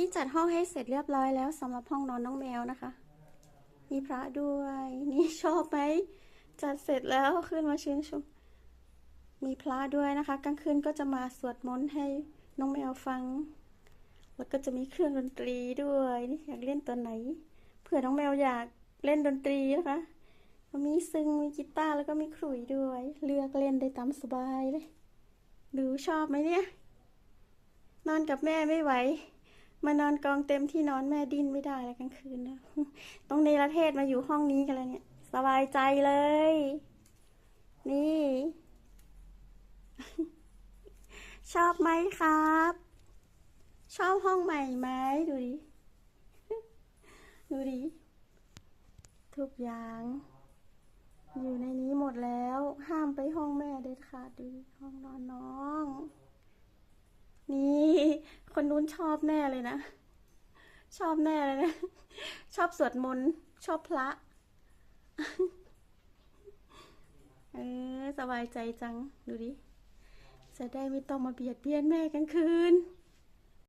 นี่จัดห้องให้เสร็จเรียบร้อยแล้วสำหรับห้องนอนน้องแมวนะคะ มีพระด้วย นี่ชอบไหมจัดเสร็จแล้วขึ้นมาชื่นชม มีพระด้วยนะคะ กลางคืนก็จะมาสวดมนต์ให้น้องแมวฟัง แล้วก็จะมีเครื่องดนตรีด้วยนี่อยากเล่นตัวไหนเผื่อน้องแมวอยากเล่นดนตรีนะคะมีซึงมีกีตาร์แล้วก็มีขลุ่ยด้วย เลือกเล่นได้ตามสบายเลย ดูชอบไหมเนี่ย นอนกับแม่ไม่ไหว มานอนกองเต็มที่นอนแม่ดิ้นไม่ได้เลยกลางคืนนะต้องเนประเทศมาอยู่ห้องนี้กันแล้วเนี่ย สบายใจเลย นี่ ชอบไหมครับ ชอบห้องใหม่ไหมดูดิ ดูดิ ทุกอย่าง อยู่ในนี้หมดแล้ว ห้ามไปห้องแม่เด็ดขาดดูห้องนอนน้อง นี่ คนนู้นชอบแน่เลยนะ ชอบแน่เลยนะ ชอบสวดมนต์ ชอบพระ เออ สบายใจจัง ดูดิ จะได้ไม่ต้องมาเบียดเบียนแม่กลางคืน